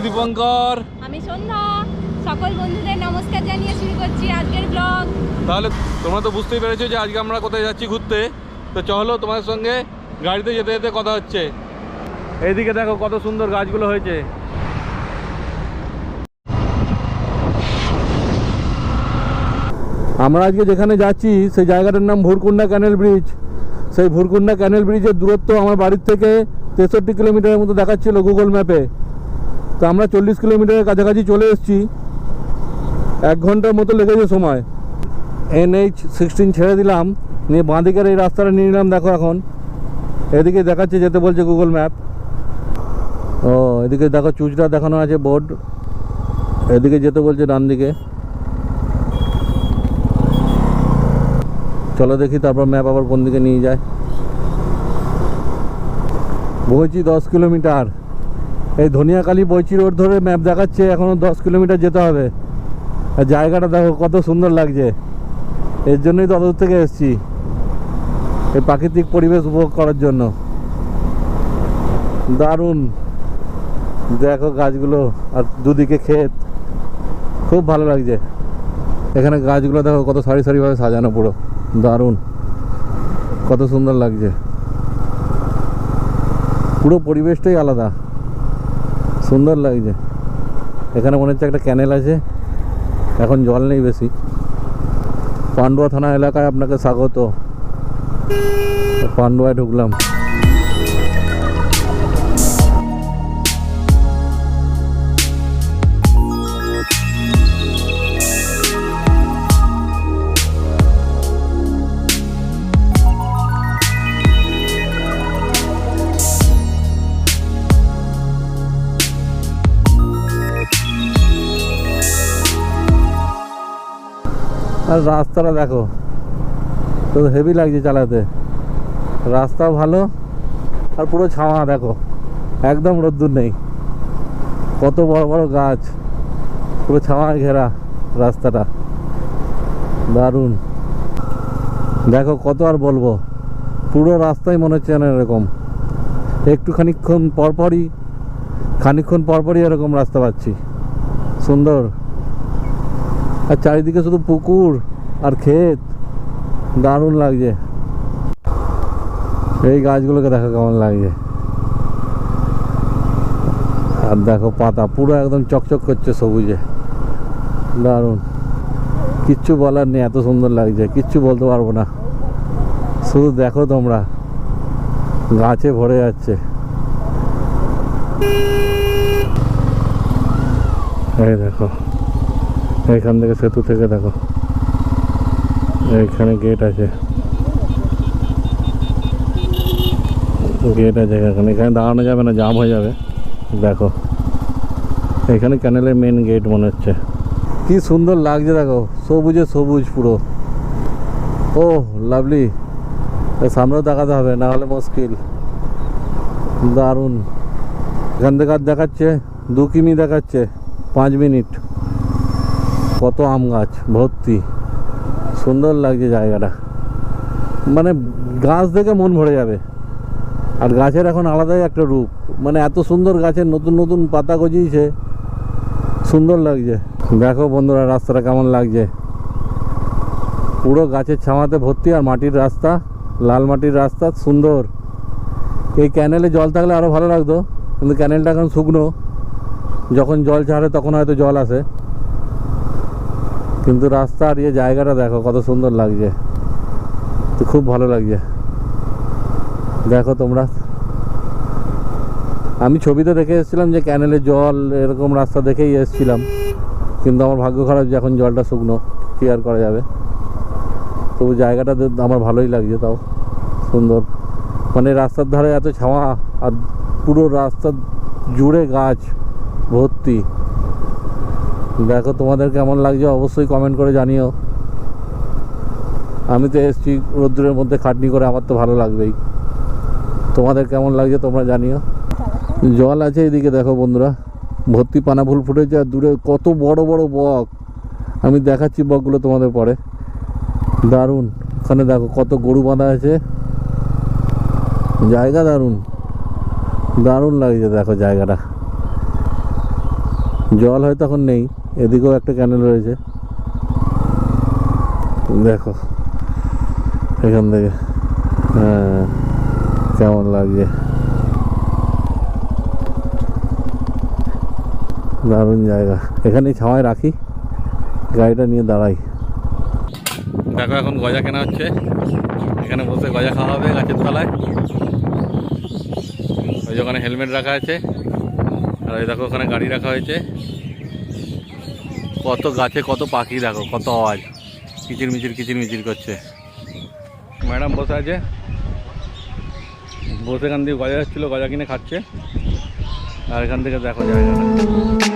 আমি দীপঙ্কর। আমি সন্ধ্যা। সকল বন্ধুদের নমস্কার জানিয়ে শুরু করছি আজকের ব্লগ তাহলে তোমরা তো বুঝতেই পেরেছ যে আজকে আমরা কোথায় যাচ্ছি ঘুরতে। তো চলো তোমাদের সঙ্গে গাড়িতে যেতে যেতে কথা হচ্ছে। এইদিকে দেখো কত সুন্দর গাছগুলো হয়েছে। আমরা আজকে যেখানে যাচ্ছি সেই জায়গাটার নাম ভুরকুন্ডা ক্যানেল ব্রিজ সেই ভুরকুন্ডা ক্যানেল ব্রিজের দূরত্ব আমার বাড়ির থেকে তেষট্টি কিলোমিটারের মতো দেখাচ্ছিল গুগল ম্যাপে তো আমরা চল্লিশ কিলোমিটারের কাছাকাছি চলে এসেছি। এক ঘণ্টার মতো লেগেছে সময়। এনএইচ সিক্সটিন ছেড়ে দিলাম, নিয়ে বাঁদিকের এই রাস্তাটা নিয়ে নিলাম, দেখো এখন। এদিকে দেখাচ্ছে যেতে বলছে গুগল ম্যাপ ও, এদিকে দেখো চুচড়া দেখানো আছে বোর্ড। এদিকে যেতে বলছে ডান দিকে। চলো দেখি তারপর ম্যাপ আবার কোন দিকে নিয়ে যায়। বইচি দশ কিলোমিটার। এই ধনিয়াকালী বইচি রোড ধরে ম্যাপ দেখাচ্ছে এখনও দশ কিলোমিটার যেতে হবে। আর জায়গাটা দেখো, কত সুন্দর লাগছে। এর জন্যই তো অত থেকে এসেছি। এই প্রাকৃতিক পরিবেশ উপভোগ করার জন্য। দারুণ। দেখো গাছগুলো আর দুদিকে ক্ষেত। খুব ভালো লাগছে। এখানে গাছগুলো দেখো, কত সারি সারিভাবে সাজানো পুরো। দারুণ। কত সুন্দর লাগছে। পুরো পরিবেশটাই আলাদা। সুন্দর লাগছে। এখানে মনে হচ্ছে একটা ক্যানেল আছে। এখন জল নেই বেশি। পান্ডুয়া থানা এলাকায় আপনাকে স্বাগত। পান্ডুয়ায় ঢুকলাম। আর রাস্তাটা দেখো। তো হেভি লাগছে চালাতে। রাস্তাও ভালো, আর পুরো ছাওয়া দেখো। একদম রোদ্দুর নেই। কত বড় বড় গাছ। পুরো ছাওয়ায় ঘেরা রাস্তাটা। দারুণ। দেখো কত আর বলব। পুরো রাস্তাই মনে হচ্ছে যেন এরকম। একটু খানিক্ষণ পরপরই খানিক্ষণ পরপরই এরকম রাস্তা পাচ্ছি। সুন্দর। আর চারিদিকে শুধু পুকুর আর ক্ষেত। দারুণ লাগছে। এই গাছগুলোকে দেখো কেমন লাগছে। আর দেখো পাতা, পুরো একদম চকচক করছে সবুজে। দারুণ। কিচ্ছু বলার নেই, এত সুন্দর লাগছে। কিচ্ছু বলতে পারব না। শুধু দেখো তোমরা, গাছে ভরে যাচ্ছে। এই দেখো। এইখান থেকে সেতু থেকে দেখো। এখানে গেট আছে। গেট আছে এখানে। এখানে দাঁড়ানো যাবে না জাম হয়ে যাবে। দেখো। এখানে ক্যানেলের মেন গেট মনে হচ্ছে। কি সুন্দর লাগছে দেখো। সবুজে সবুজ পুরো। ও লাভলি সামনেও দেখাতে হবে, না হলে মুশকিল। দারুণ। এখান থেকে আর দেখাচ্ছে, দু কিমি দেখাচ্ছে, পাঁচ মিনিট। কত আম গাছ, ভর্তি। সুন্দর লাগছে জায়গাটা। মানে গাছ দেখে মন ভরে যাবে। আর গাছের এখন আলাদাই একটা রূপ। মানে এত সুন্দর গাছের নতুন নতুন পাতা গজিয়েছে। সুন্দর লাগছে। দেখো বন্ধুরা, রাস্তাটা কেমন লাগছে। পুরো গাছের ছামাতে ভর্তি আর মাটির রাস্তা, লাল মাটির রাস্তা, সুন্দর। এই ক্যানেলে জল থাকলে আরও ভালো লাগতো। কিন্তু ক্যানেলটা এখন শুকনো। যখন জল ছাড়ে তখন হয়তো জল আসে। কিন্তু রাস্তা আর ইয়ে জায়গাটা দেখো, কত সুন্দর লাগছে। তো খুব ভালো লাগছে। দেখো তোমরা। আমি ছবিতে দেখে এসেছিলাম যে ক্যানেলে জল এরকম রাস্তা দেখেই এসেছিলাম। কিন্তু আমার ভাগ্য খারাপ যে এখন জলটা শুকনো কি আর করা যাবে। তবু জায়গাটা আমার ভালোই লাগছে তাও, সুন্দর। মানে রাস্তার ধারে এত ছাওয়া, আর পুরো রাস্তা জুড়ে গাছ ভর্তি। দেখো তোমাদের কেমন লাগছে, অবশ্যই কমেন্ট করে জানিও। আমি তো এসছি রোদ্দুরের মধ্যে খাটনি করে, আমার তো ভালো লাগবেই। তোমাদের কেমন লাগছে তোমরা জানিও। জল আছে এদিকে দেখো বন্ধুরা, ভর্তি পানা ফুল ফুটেছে, আর দূরে কত বড় বড় বক। আমি দেখাচ্ছি বকগুলো তোমাদের পরে। দারুণ, ওখানে দেখো কত গরু বাঁধা আছে। জায়গা দারুণ। দারুণ লাগছে দেখো জায়গাটা। জল হয়তো এখন নেই। এদিকেও একটা ক্যানেল রয়েছে। দেখো, এখান থেকে। হ্যাঁ কেমন লাগছে? দারুণ জায়গা। এখানেই ছাওয়ায় রাখি, গাড়িটা নিয়ে দাঁড়াই। দেখো এখন গজা কেনা হচ্ছে। এখানে বসে গজা খাওয়া হবে গাছের তলায়। ওই ওখানে হেলমেট রাখা আছে। আর ওই দেখো ওখানে গাড়ি রাখা হয়েছে। কত গাছে কত পাখি দেখো, কত আওয়াজ। কিচির মিচির কিচির মিচির করছে। ম্যাডাম বসে আছে। বসে এখান থেকে গজা যাচ্ছিল গজা কিনে খাচ্ছে। আর এখান থেকে দেখো জায়গাটা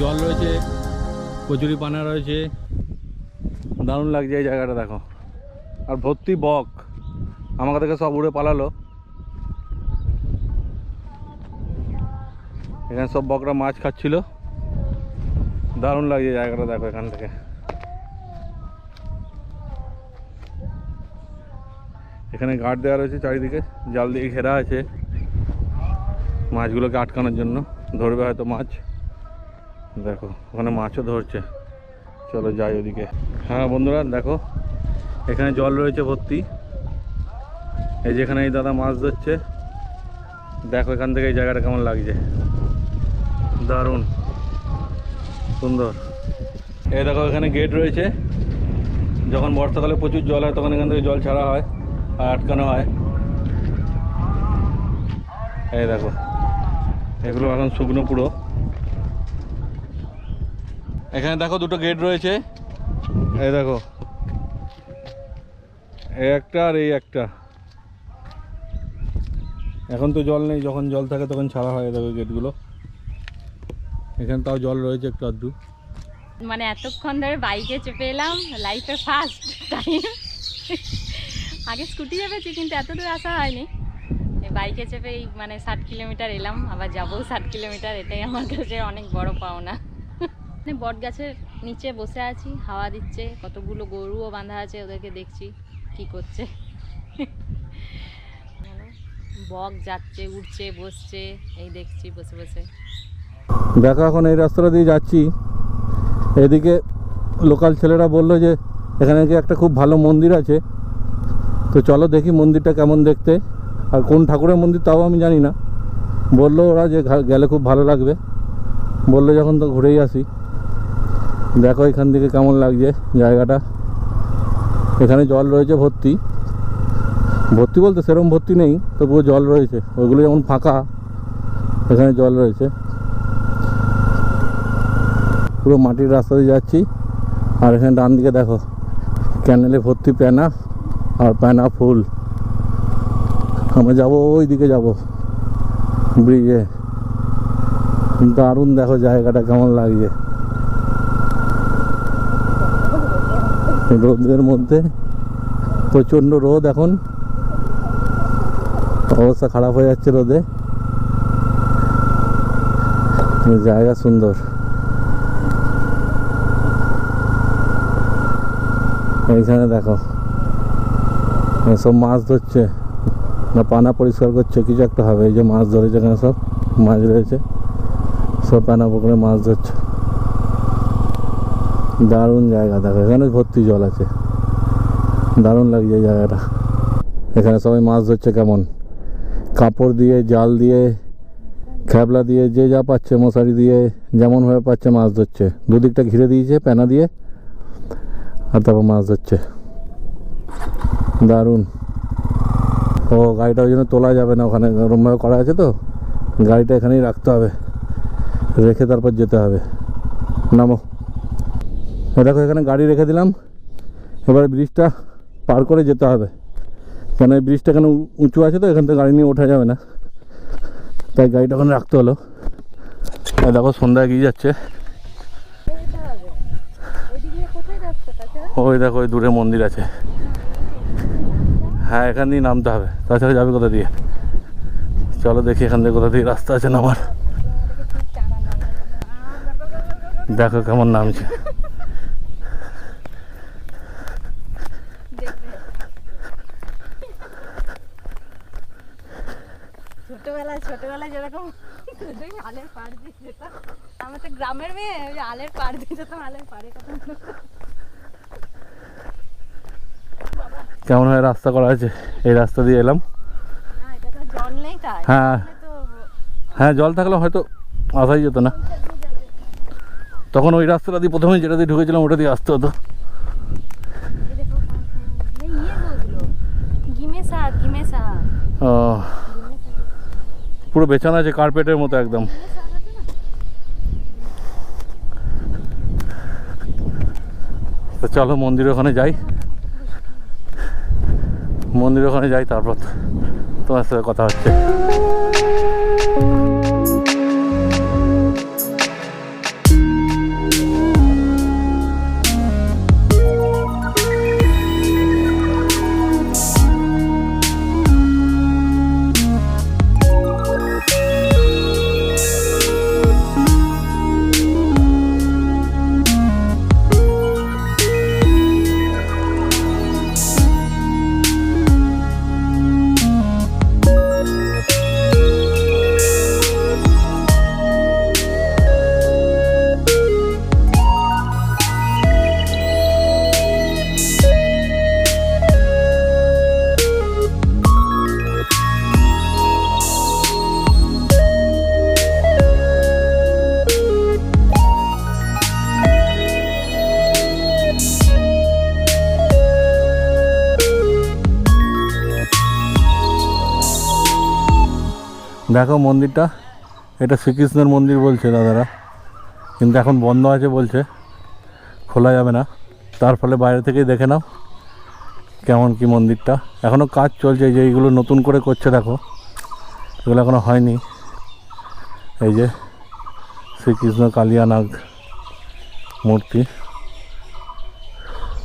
জল রয়েছে, কচুরি পানা রয়েছে। দারুণ লাগছে এই জায়গাটা, দেখো। আর ভর্তি বক, আমাকে থেকে সব উড়ে পালালো। এখানে সব বকরা মাছ খাচ্ছিল। দারুণ লাগছে জায়গাটা, দেখো এখান থেকে। এখানে গার্ড দেওয়া রয়েছে চারিদিকে, জাল দিয়ে ঘেরা আছে। মাছগুলোকে আটকানোর জন্য, ধরবে হয়তো মাছ। দেখো, ওখানে মাছও ধরছে। চলো যাই ওদিকে। হ্যাঁ বন্ধুরা, দেখো, এখানে জল রয়েছে ভর্তি। এই যেখানে এই দাদা মাছ ধরছে। দেখো এখান থেকে এই জায়গাটা কেমন লাগছে। দারুণ। সুন্দর। এই দেখো, এখানে গেট রয়েছে। যখন বর্ষাকালে প্রচুর জল হয়, তখন এখান থেকে জল ছাড়া হয় আর আটকানো হয়। এই দেখো, এগুলো এখন শুকনো পুরো। এখানে দেখো দুটো গেট রয়েছে। এই দেখো। এই একটা আর এই একটা। এখন তো জল নেই যখন জল থাকে তখন ছাড়া হয় দেখো গেটগুলো এখানে তাও জল রয়েছে একটু আধটু। মানে এতক্ষণ ধরে বাইকে চেপে এলাম লাইফে ফার্স্ট টাইম আগে স্কুটি চেপেছি কিন্তু এত দূর আসা হয়নি। এই বাইকে চেপে মানে ষাট কিলোমিটার এলাম আবার যাব ষাট কিলোমিটার এটাই আমার কাছে অনেক বড় পাওনা। মানে বট গাছের নিচে বসে আছি, হাওয়া দিচ্ছে, কতগুলো গরুও বাঁধা আছে, ওদেরকে দেখছি কি করছে। বক যাচ্ছে, উঠছে, বসছে, এই দেখছি বসে বসে। দেখো এখন এই রাস্তাটা দিয়ে যাচ্ছি। এদিকে লোকাল ছেলেরা বলল যে, এখানে নাকি একটা খুব ভালো মন্দির আছে। তো চলো দেখি মন্দিরটা কেমন দেখতে। আর কোন ঠাকুরের মন্দির তাও আমি জানি না। বলল ওরা যে গেলে খুব ভালো লাগবে। বলল যখন তো ঘুরেই আসি। দেখো এখান থেকে কেমন লাগছে জায়গাটা। এখানে জল রয়েছে ভর্তি। ভর্তি বলতে সেরকম ভর্তি নেই, তবুও জল রয়েছে। ওইগুলো যেমন ফাঁকা, এখানে জল রয়েছে। পুরো মাটির রাস্তা দিয়ে যাচ্ছি। আর এখানে ডান দিকে দেখো, ক্যানেলে ভর্তি প্যানা আর প্যানা ফুল। আমরা যাব ওই দিকে যাব। ব্রিজে। দারুণ দেখো জায়গাটা কেমন লাগছে। রোদের মধ্যে প্রচণ্ড রোদ এখন। অবস্থা খারাপ হয়ে যাচ্ছে রোদে। জায়গা সুন্দর। এইখানে দেখো সব মাছ ধরছে, না পানা পরিষ্কার করছে, কিছু একটা হবে, এই যে মাছ ধরেছে এখানে সব, মাছ রয়েছে, সব পানা পুকুরে মাছ ধরছে। দারুণ জায়গা, দেখো এখানে ভর্তি জল আছে। দারুণ লাগছে জায়গাটা। এখানে সবাই মাছ ধরছে কেমন? কাপড় দিয়ে, জাল দিয়ে খ্যাবলা দিয়ে, যে যা পাচ্ছে, মশারি দিয়ে, যেমন হয়ে পাচ্ছে মাছ ধরছে। দুদিকটা ঘিরে দিয়েছে প্যানা দিয়ে, আর তারপর মাছ ধরছে। দারুণ। ও, গাড়িটা ওই জন্য তোলা যাবে না, ওখানে ওরমভাবে করা আছে তো। গাড়িটা এখানেই রাখতে হবে। রেখে তারপর যেতে হবে। নামো। দেখো, এখানে গাড়ি রেখে দিলাম। এবারে ব্রিজটা পার করে যেতে হবে। কেন এই ব্রিজটা এখানে উঁচু আছে তো, এখান থেকে গাড়ি নিয়ে ওঠা যাবে না। তাই গাড়িটা ওখানে রাখতে হলো। আর দেখো সন্ধ্যায় গিয়ে যাচ্ছে। ওই দেখো, ওই দূরে মন্দির আছে। হ্যাঁ এখান দিয়ে নামতে হবে। তাছাড়া যাবে কোথা দিয়ে? চলো দেখি এখান থেকে কোথা দিয়ে রাস্তা আছে নামার। দেখো কেমন নামছে ছোটবেলায় ছোটবেলায় যেরকম দুটোই আলের পাড় দিয়ে যেতাম আমার তো গ্রামের মেয়ে ওই আলের পাড় আলের পাড়ে কত কেমন হয় রাস্তা করা আছে এই রাস্তা দিয়ে এলাম। হ্যাঁ। হ্যাঁ জল থাকলে হয়তো আসাই যেত না। তখন ওই রাস্তাটা দিয়ে প্রথমে যেটা দিয়ে ঢুকেছিলাম ওটা দিয়ে আসতে হতো। দেখো এই ইয়ে পুরো বেছানো আছে কার্পেটের মতো একদম। তো চলো মন্দির ওখানে যাই। মন্দির ওখানে যাই তারপর তোমার সাথে কথা হচ্ছে। দেখো মন্দিরটা। এটা শ্রীকৃষ্ণের মন্দির বলছে দাদারা। কিন্তু এখন বন্ধ আছে বলছে। খোলা যাবে না। তার ফলে বাইরে থেকেই দেখে নাও কেমন কি মন্দিরটা। এখনও কাজ চলছে যে, এইগুলো নতুন করে করছে দেখো। এগুলো এখনও হয়নি। এই যে শ্রীকৃষ্ণ কালিয়ানাগ মূর্তি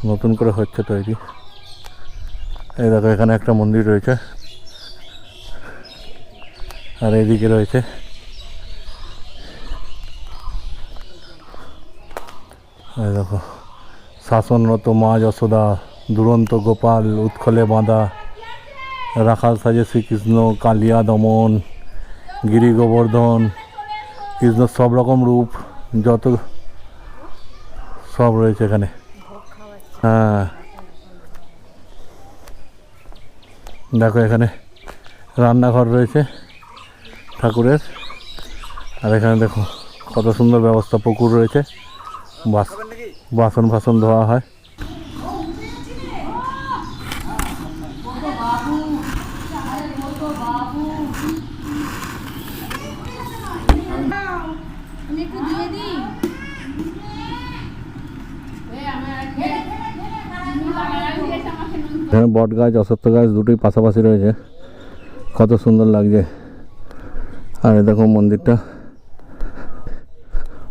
নতুন করে হচ্ছে তৈরি। এই দেখো, এখানে একটা মন্দির রয়েছে। আর এদিকে রয়েছে। দেখো, শাসনরত মা যশোদা, দুরন্ত গোপাল উৎকলে বাঁধা, রাখাল সাজে শ্রীকৃষ্ণ, কালিয়া দমন, গিরি গোবর্ধন, কৃষ্ণ সব রকম রূপ, যত সব রয়েছে এখানে। হ্যাঁ। দেখো এখানে রান্নাঘর রয়েছে। ঠাকুরের। আর এখানে দেখো, কত সুন্দর ব্যবস্থা, পুকুর রয়েছে। বাস, বাসন ফাসন ধোয়া হয়। বট গাছ, অশ্বত্থ গাছ দুটোই পাশাপাশি রয়েছে। কত সুন্দর লাগছে। আর দেখো মন্দিরটা।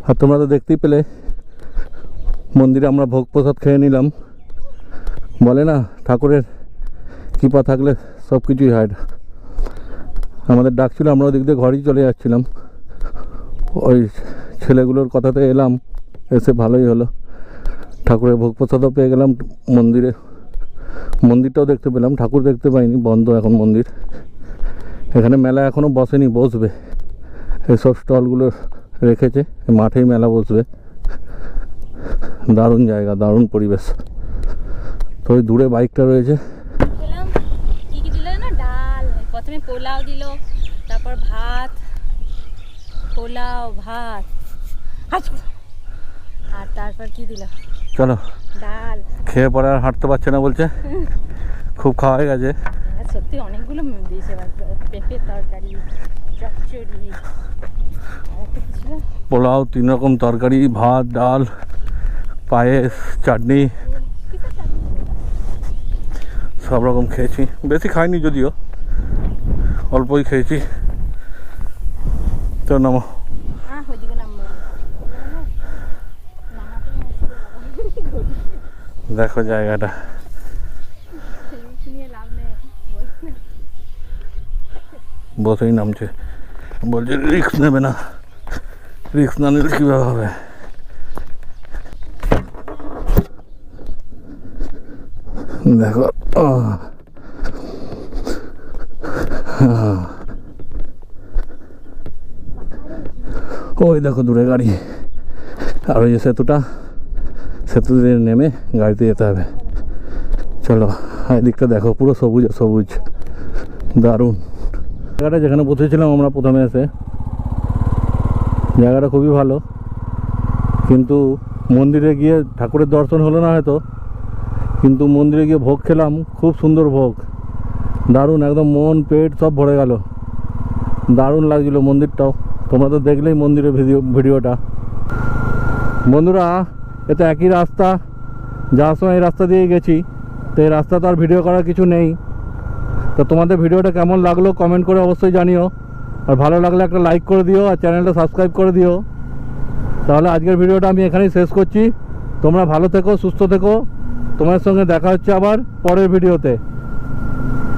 আর তোমরা তো দেখতেই পেলে, মন্দিরে আমরা ভোগ প্রসাদ খেয়ে নিলাম। বলে না, ঠাকুরের কৃপা থাকলে সব কিছুই হয়। আমাদের ডাক ছিল আমরা ওদিক দিয়ে ঘরেই চলে যাচ্ছিলাম। ওই ছেলেগুলোর কথাতে এলাম, এসে ভালোই হলো। ঠাকুরের ভোগ প্রসাদও পেয়ে গেলাম মন্দিরে। মন্দিরটাও দেখতে পেলাম, ঠাকুর দেখতে পাইনি, বন্ধ এখন মন্দির। এখানে মেলা এখনও বসেনি বসবে। এসব স্টলগুলো রেখেছে মাঠেই মেলা বসবে। দারুণ জায়গা দারুণ পরিবেশ। তো ওই দূরে বাইকটা রয়েছে। প্রথমে পোলাও দিল তারপর ভাত পোলাও ভাত আর তারপর কি দিল? চলো। ডাল। খেয়ে পরে আর হাঁটতে পারছে না বলছে। খুব খাওয়া হয়ে গেছে। সত্যি অনেকগুলো দিয়েছে পেঁপের তরকারি চচ্চড়ি পোলাও তিন রকম তরকারি ভাত ডাল পায়েস চাটনি সব রকম খেয়েছি। বেশি খাইনি যদিও অল্পই খেয়েছি। তো নামো। দেখো জায়গাটা নিয়ে লাভ নেই বলছি না। বসেই নামছে। বলছে রিক্স নেবে না। রিক্স না নিলে কীভাবে হবে? দেখো। ওই দেখো দূরে গাড়ি। আর ওই যে সেতুটা, সেতু দিয়ে নেমে গাড়িতে যেতে হবে। চলো, এদিকটা দেখো, পুরো সবুজ সবুজ, দারুণ। জায়গাটা যেখানে বসেছিলাম আমরা প্রথমে এসে, জায়গাটা খুবই ভালো। কিন্তু মন্দিরে গিয়ে ঠাকুরের দর্শন হলো না হয়তো, কিন্তু মন্দিরে গিয়ে ভোগ খেলাম, খুব সুন্দর ভোগ। দারুণ, একদম মন, পেট সব ভরে গেল। দারুণ লাগছিল মন্দিরটাও। তোমরা তো দেখলেই মন্দিরের ভিডিও, ভিডিওটা। বন্ধুরা, এ তো একই রাস্তা। যাওয়ার সময় এই রাস্তা দিয়েই গেছি, তো এই রাস্তা তো আর ভিডিও করার কিছু নেই। তো তোমাদের ভিডিওটা কেমন লাগল কমেন্ট করে অবশ্যই জানিও। আর ভালো লাগলে একটা লাইক করে দিও আর চ্যানেলটা সাবস্ক্রাইব করে দিও। তাহলে আজকের ভিডিওটা আমি এখানেই শেষ করছি। তোমরা ভালো থেকো, সুস্থ থেকো। তোমার সঙ্গে দেখা হচ্ছে আবার পরের ভিডিওতে।